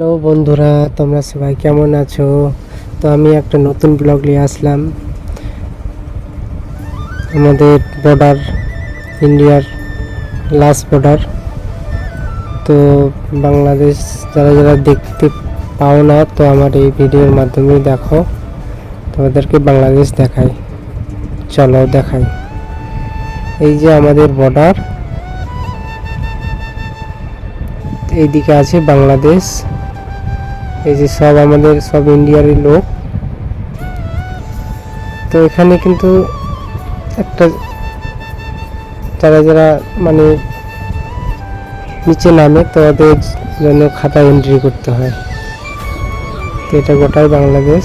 Hello বন্ধুরা, তোমরা সবাই কেমন আছো? তো আমি একটা নতুন ব্লগ নিয়ে আসলাম। আমাদের বর্ডার ইন্ডিয়ার লাস্ট বর্ডার তো বাংলাদেশ যারা যারা দেখতে পাও না, তো আমার এই ভিডিওর মাধ্যমে দেখো। তোমাদেরকে বাংলাদেশ দেখাই। চলো দেখাই। এই যে আমাদের বর্ডার এইদিকে আছে বাংলাদেশ। এই যে সব আমাদের, সব ইন্ডিয়ারই লোক। তো এখানে কিন্তু একটা যারা যারা মানে নিচে নামে, তো ওদের জন্য খাতা এন্ট্রি করতে হয়। তো এটা গোটাই বাংলাদেশ।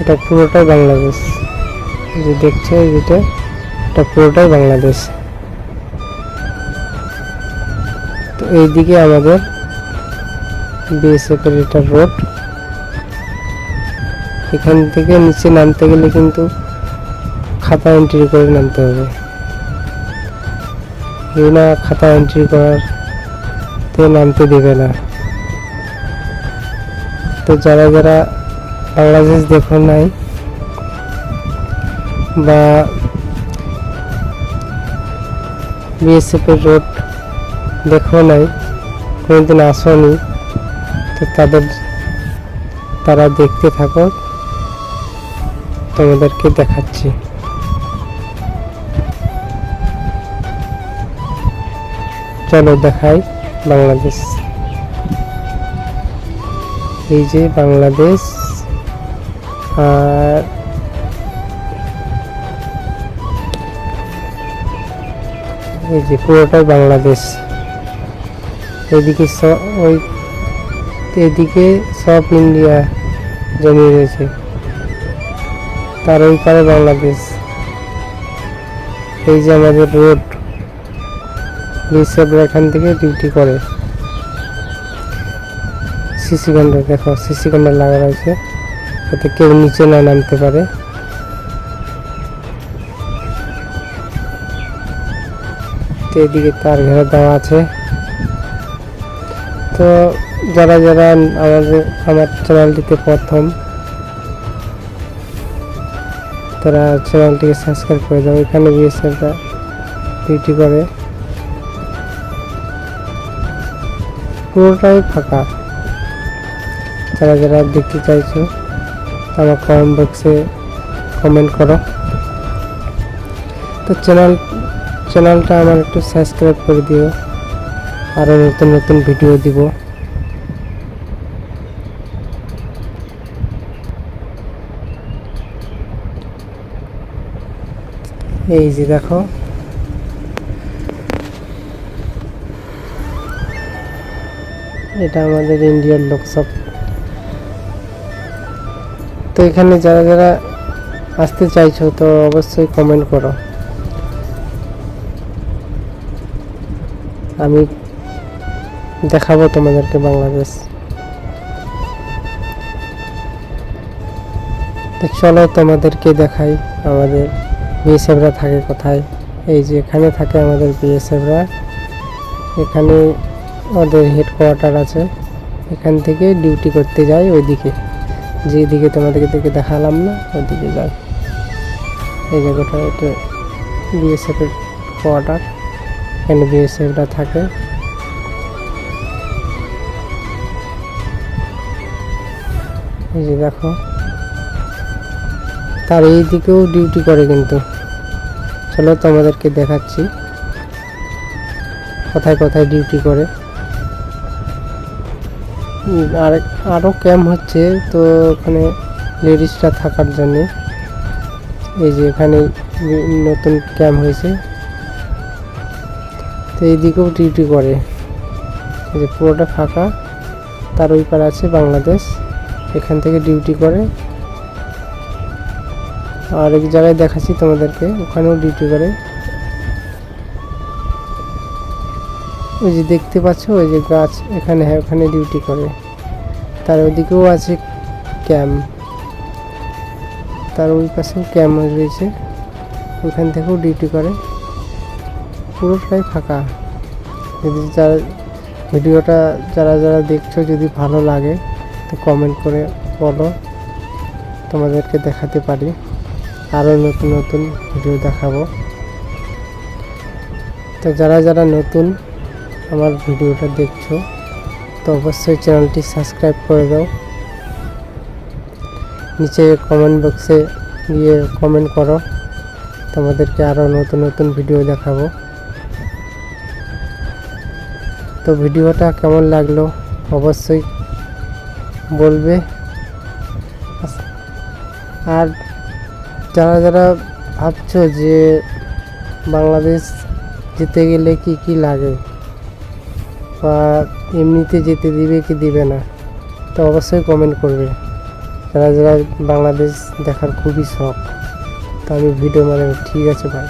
এটা পুরোটাই বাংলাদেশ। যে দেখছে যেটা এটা পুরোটাই বাংলাদেশ। এইদিকে আমাদের এর এটা রোড। এখান থেকে নিচে নামতে গেলে কিন্তু খাতা এন্ট্রি করে নামতে হবে। না খাতা এন্ট্রি করার তে নামতে দেবে না। তো যারা যারা বাংলাদেশ দেখো নাই বা বিএসএফ এর রোড দেখো নাই, কোনোদিন আসনি, তো তাদের, তারা দেখতে থাকো, তোমাদেরকে দেখাচ্ছি। চলো দেখাই বাংলাদেশ। এই যে বাংলাদেশ, আর এই যে পুরোটাই বাংলাদেশ। এদিকে ওই এদিকে সব ইন্ডিয়া জমি রয়েছে। তার ওই পারে বাংলাদেশ। এই যে আমাদের রোড বিএসএফ এখান থেকে ডিউটি করে। সিসি ক্যামেরা দেখো সিসি ক্যামেরা লাগা রয়েছে। যাতে কেউ নিচে না নামতে পারে। এদিকে তার ঘেরা দেওয়া আছে। তো যারা যারা আমাদের আমার চ্যানেলটিতে প্রথম, তারা চ্যানেলটিকে সাবস্ক্রাইব করে দাও। এখানে বিএসএফরা ডিউটি করে। পুরোটাই ফাঁকা। যারা যারা দেখতে চাইছো, আমার কমেন্ট বক্সে কমেন্ট করো। তো চ্যানেল চ্যানেলটা আমার একটু সাবস্ক্রাইব করে দিও। আরও নতুন নতুন ভিডিও দিব। এই যে দেখো। এটা আমাদের ইন্ডিয়ার লোক সব তো এখানে যারা যারা আসতে চাইছো, তো অবশ্যই কমেন্ট করো। আমি দেখাবো তোমাদেরকে বাংলাদেশ। চলো তোমাদেরকে দেখাই আমাদের বিএসএফরা থাকে কোথায়। এই যে এখানে থাকে আমাদের বিএসএফরা। এখানে ওদের হেডকোয়ার্টার আছে। এখান থেকে ডিউটি করতে যায় ওইদিকে। যেদিকে তোমাদেরকে দেখালাম না, ওইদিকে যায়। এই জায়গাটা এটা বিএসএফের কোয়ার্টার এখানে বিএসএফরা থাকে। এই যে দেখো। তার এই দিকেও ডিউটি করে কিন্তু। চলো তোমাদেরকে দেখাচ্ছি। কোথায় কোথায় ডিউটি করে। আর আরও ক্যাম্প হচ্ছে তো ওখানে লেডিসরা থাকার জন্যে। এই যে এখানে নতুন ক্যাম্প হয়েছে। তো এইদিকেও ডিউটি করে। এই যে পুরোটা ফাঁকা। তার ওই পার আছে বাংলাদেশ। এখান থেকে ডিউটি করে। আর এক জায়গায় দেখাচ্ছি তোমাদেরকে, ওখানেও ডিউটি করে। ওই যে দেখতে পাচ্ছ, ওই যে গাছ, এখানে হ্যাঁ ওখানে ডিউটি করে। তার ওদিকেও আছে ক্যাম্প তার ওই পাশেও ক্যাম্প রয়েছে। ওখান থেকেও ডিউটি করে। পুরোটাই ফাঁকা। যদি যারা, ভিডিওটা যারা যারা দেখছ, যদি ভালো লাগে তো কমেন্ট করে বলো। তোমাদেরকে দেখাতে পারি। আরও নতুন নতুন ভিডিও দেখাবো। তো যারা যারা নতুন আমার ভিডিওটা দেখছ, তো অবশ্যই চ্যানেলটি সাবস্ক্রাইব করে দাও। নিচে কমেন্ট বক্সে গিয়ে কমেন্ট করো। তোমাদেরকে আরও নতুন নতুন ভিডিও দেখাবো। তো ভিডিওটা কেমন লাগল? অবশ্যই বলবে। আর যারা যারা ভাবছ যে বাংলাদেশ যেতে গেলে কি কি লাগে বা এমনিতে যেতে দিবে কি দিবে না, তো অবশ্যই কমেন্ট করবে। যারা যারা বাংলাদেশ দেখার খুবই শখ, তো আমি ভিডিও মানে ঠিক আছে ভাই।